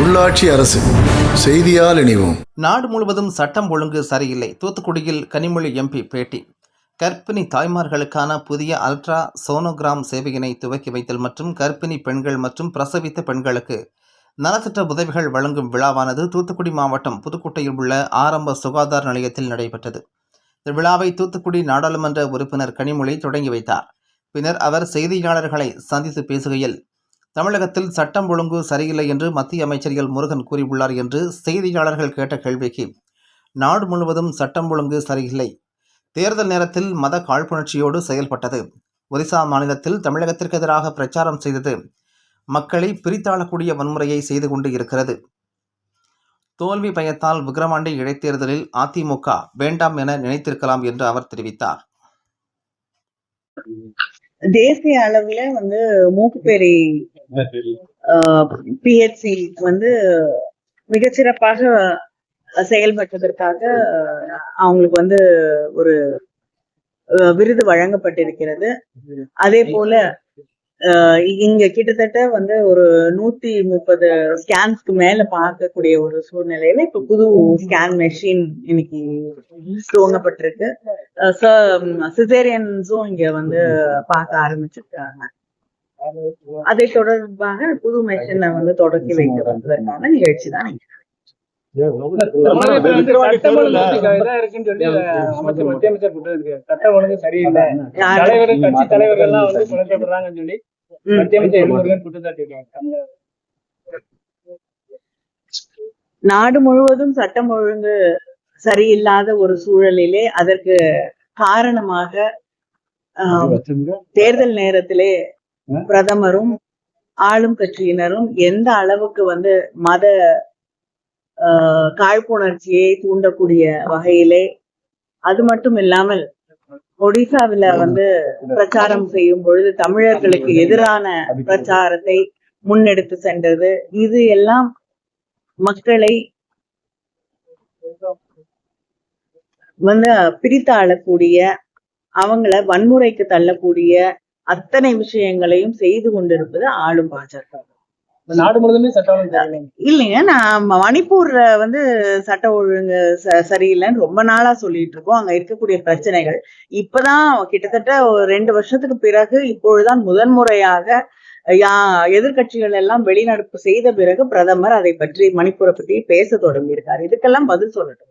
உள்ளாட்சி அரசு செய்தியால் இணைவோம். நாடு முழுவதும் சட்டம் ஒழுங்கு சரியில்லை. தூத்துக்குடியில் கனிமொழி எம்பி பேட்டி. கர்ப்பிணி தாய்மார்களுக்கான புதிய அல்ட்ரா சோனோகிராம் சேவையினை துவக்கி வைத்தல் மற்றும் கர்ப்பிணி பெண்கள் மற்றும் பிரசவித்த பெண்களுக்கு நலத்திட்ட உதவிகள் வழங்கும் விழாவானது தூத்துக்குடி மாவட்டம் புதுக்கோட்டையில் உள்ள ஆரம்ப சுகாதார நிலையத்தில் நடைபெற்றது. இந்த விழாவை தூத்துக்குடி நாடாளுமன்ற உறுப்பினர் கனிமொழி தொடங்கி வைத்தார். பின்னர் அவர் செய்தியாளர்களை சந்தித்து பேசுகையில் தமிழகத்தில் சட்டம் ஒழுங்கு சரியில்லை என்று மத்திய அமைச்சர் எல் முருகன் கூறியுள்ளார் என்று செய்தியாளர்கள் கேட்ட கேள்விக்கு நாடு முழுவதும் சட்டம் ஒழுங்கு சரியில்லை. தேர்தல் நேரத்தில் மத காழ்ப்புணர்ச்சியோடு செயல்பட்டது. ஒரிசா மாநிலத்தில் தமிழகத்திற்கு எதிராக பிரச்சாரம் செய்தது. மக்களை பிரித்தாளக்கூடிய வன்முறையை செய்து கொண்டு இருக்கிறது. தோல்வி பயத்தால் விக்கிரவாண்டி இடைத்தேர்தலில் அதிமுக வேண்டாம் என நினைத்திருக்கலாம் என்று அவர் தெரிவித்தார். தேசிய அளவுல வந்து மூக்குப்பேரி பிஹெச்சி வந்து மிகச்சிறப்பாக செயல்பட்டதற்காக அவங்களுக்கு வந்து ஒரு விருது வழங்கப்பட்டிருக்கிறது. அதே போல இங்க கிட்டத்தட்ட வந்து ஒரு நூத்தி முப்பது ஸ்கேன்ஸ்க்கு மேல பார்க்கக்கூடிய ஒரு சூழ்நிலையில இப்ப புது ஸ்கேன் மெஷின் இன்னைக்கு துவங்கப்பட்டிருக்கு. சிசேரியன்ஸும் இங்க வந்து பார்க்க ஆரம்பிச்சிருக்காங்க. அதை தொடர்பாக புது மெஷினை வந்து தொடக்கி வைக்கப்பட்டதற்கான நிகழ்ச்சி தான் நாடு முழுவதும் சட்டம் ஒழுங்கு சரியில்லாத ஒரு சூழலிலே அதற்கு காரணமாக ஆஹ், தேர்தல் நேரத்திலே பிரதமரும் ஆளும் கட்சியினரும் எந்த அளவுக்கு வந்து மத ஆஹ், காழ்ப்புணர்ச்சியை தூண்டக்கூடிய வகையிலே அது மட்டும் இல்லாமல் ஒடிசாவில வந்து பிரச்சாரம் செய்யும் பொழுது தமிழர்களுக்கு எதிரான பிரச்சாரத்தை முன்னெடுத்து சென்றது. இது எல்லாம் மக்களை வந்து பிரித்தாளக்கூடிய அவங்கள வன்முறைக்கு தள்ளக்கூடிய அத்தனை விஷயங்களையும் செய்து கொண்டிருப்பது ஆளும் பாஜக. நாடு முழுவதுமே சட்டம் இல்லைங்க நான் மணிப்பூர்ல வந்து சட்ட ஒழுங்கு சரியில்லைன்னு ரொம்ப நாளா சொல்லிட்டு இருக்கோம். அங்க இருக்கக்கூடிய பிரச்சனைகள். இப்பதான் கிட்டத்தட்ட ஒரு ரெண்டு வருஷத்துக்கு பிறகு இப்பொழுதுதான் முதன்முறையாக யா எதிர்க்கட்சிகள் எல்லாம் வெளிநடப்பு செய்த பிறகு பிரதமர் அதை பற்றி மணிப்பூரை பற்றி பேச தொடங்கி இருக்காரு இதுக்கெல்லாம் பதில் சொல்லட்டும்.